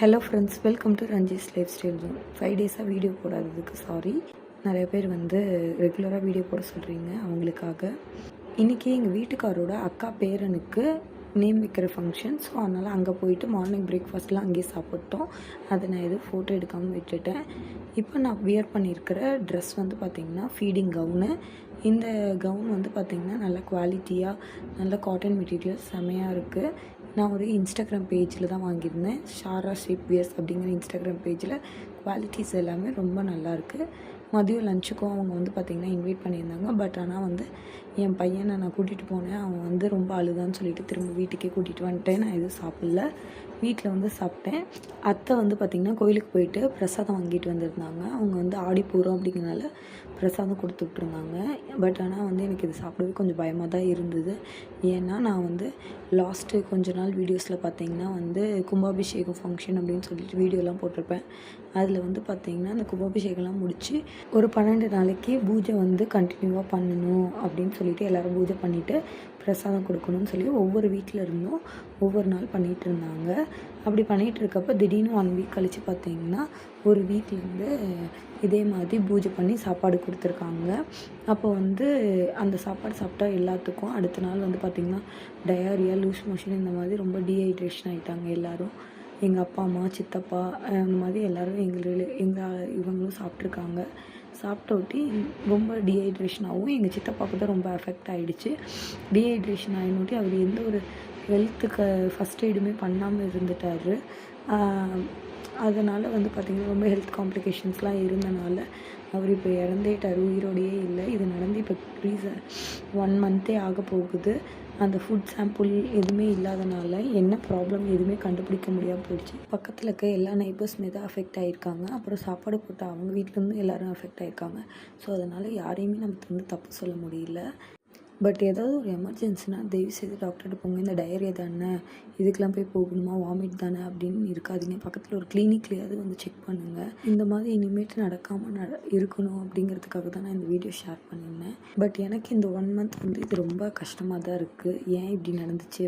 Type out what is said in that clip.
Hello friends welcome to Ranjis life style zone five டேஸாக video போடாததுக்கு sorry நிறைய பேர் வந்து ரெகுலராக வீடியோ போட சொல்கிறீங்க அவங்களுக்காக. இன்றைக்கி எங்கள் வீட்டுக்காரோட அக்கா பேரனுக்கு நேம் வைக்கிற ஃபங்க்ஷன் ஸோ அதனால் அங்கே போயிட்டு மார்னிங் பிரேக்ஃபாஸ்ட்லாம் அங்கேயே சாப்பிட்டோம். அதை நான் எதுவும் ஃபோட்டோ எடுக்காமல் விட்டுட்டேன். இப்போ நான் வியர் பண்ணியிருக்கிற ட்ரெஸ் வந்து பார்த்திங்கன்னா ஃபீடிங் கவுனு இந்த கவுன் வந்து பார்த்திங்கன்னா நல்ல குவாலிட்டியாக நல்ல காட்டன் மெட்டீரியல் செமையாக இருக்குது நான் ஒரு இன்ஸ்டாகிராம் பேஜில் தான் வாங்கியிருந்தேன். ஷாரா ஷேப் வியர்ஸ் அப்படிங்கிற இன்ஸ்டாகிராம் பேஜில் குவாலிட்டிஸ் எல்லாமே ரொம்ப நல்லாயிருக்கு. மதியம் லஞ்சுக்கும் அவங்க வந்து பார்த்திங்கன்னா இன்வைட் பண்ணியிருந்தாங்க. பட் ஆனால் வந்து என் பையனை நான் கூட்டிகிட்டு போனேன். அவன் வந்து ரொம்ப அழுதான்னு சொல்லிட்டு திரும்ப வீட்டுக்கே கூட்டிகிட்டு வந்துட்டேன். நான் எதுவும் சாப்பிடல. வீட்டில் வந்து சாப்பிட்டேன். அத்தை வந்து பார்த்திங்கன்னா கோயிலுக்கு போயிட்டு பிரசாதம் வாங்கிட்டு வந்திருந்தாங்க. அவங்க வந்து ஆடி போகிறோம் அப்படிங்கிறனால பிரசாதம் கொடுத்து விட்ருந்தாங்க பட் ஆனால் வந்து எனக்கு இது சாப்பிடவே கொஞ்சம் பயமாக தான் இருந்தது. ஏன்னா நான் வந்து லாஸ்ட்டு கொஞ்ச நாள் வீடியோஸில் பார்த்தீங்கன்னா வந்து கும்பாபிஷேகம் ஃபங்க்ஷன் அப்படின்னு சொல்லிட்டு வீடியோலாம் போட்டிருப்பேன். அதில் வந்து பார்த்திங்கன்னா அந்த கும்பாபிஷேகம்லாம் முடித்து ஒரு பன்னெண்டு நாளைக்கு பூஜை வந்து கண்டினியூவாக பண்ணணும் அப்படின்னு சொல்லிட்டு எல்லோரும் பூஜை பண்ணிவிட்டு பிரசாதம் கொடுக்கணும்னு சொல்லி ஒவ்வொரு வீட்டில் இருந்தும் ஒவ்வொரு நாள் பண்ணிகிட்டு இருந்தாங்க. அப்படி பண்ணிகிட்டு இருக்கப்போ திடீர்னு ஒன் வீக் கழித்து பார்த்தீங்கன்னா ஒரு வீட்டிலேருந்து இதே மாதிரி பூஜை பண்ணி சாப்பாடு கொடுத்துருக்காங்க. அப்போ வந்து அந்த சாப்பாடு சாப்பிட்டா எல்லாத்துக்கும் அடுத்த நாள் வந்து பார்த்திங்கன்னா டயாரியா லூஸ் மோஷன் இந்த மாதிரி ரொம்ப டீஹைட்ரேஷன் ஆகிட்டாங்க எல்லோரும். எங்கள் அப்பா அம்மா சித்தப்பா அந்த மாதிரி எல்லோரும் எங்கள் எங்கள் இவங்களும் சாப்பிட்ருக்காங்க சாப்பிட்ட ஒட்டி ரொம்ப டீஹைட்ரேஷன் ஆகும் எங்கள் சித்தப்பாவுக்கு தான் ரொம்ப அஃபெக்ட் ஆகிடுச்சு டீஹைட்ரேஷன் ஆகினோட்டி அவர் எந்த ஒரு ஹெல்த்துக்கு ஃபஸ்ட் எய்டுமே பண்ணாமல் இருந்துட்டார். அதனால் வந்து பார்த்திங்கன்னா ரொம்ப ஹெல்த் காம்ப்ளிகேஷன்ஸ்லாம் இருந்தனால அவர் இப்போ இறந்துட்டார் உயிரோடையே இல்லை. இது நடந்து இப்போ ரீசன் ஒன் மந்த்தே ஆக போகுது. அந்த ஃபுட் சாம்பிள் எதுவுமே இல்லாதனால என்ன ப்ராப்ளம் எதுவுமே கண்டுபிடிக்க முடியாமல் போயிடுச்சு. பக்கத்தில் இருக்க எல்லா நைபர்ஸுமே தான் அஃபெக்ட் ஆகிருக்காங்க அப்புறம் சாப்பாடு போட்ட அவங்க வீட்டிலேருந்து எல்லோரும் அஃபெக்ட் ஆகிருக்காங்க ஸோ அதனால் யாரையுமே நமக்கு வந்து தப்பு சொல்ல முடியல. பட் ஏதாவது ஒரு எமர்ஜென்சினா தயவு செய்து டாக்டர்கிட்ட போங்க. இந்த டயரியா தானே? இதுக்கெலாம் போய் போகணுமா? வாமிட் தானே? அப்படின்னு இருக்காதிங்க. பக்கத்தில் ஒரு கிளினிக்லேயாவது வந்து செக் பண்ணுங்கள் இந்த மாதிரி இனிமேட்டு நடக்காமல் நட இருக்கணும் அப்படிங்கிறதுக்காக தான் நான் இந்த வீடியோ ஷேர் பண்ணியிருந்தேன். பட் எனக்கு இந்த ஒன் மந்த் வந்து இது ரொம்ப கஷ்டமாக தான் இருக்குது ஏன் இப்படி நடந்துச்சு?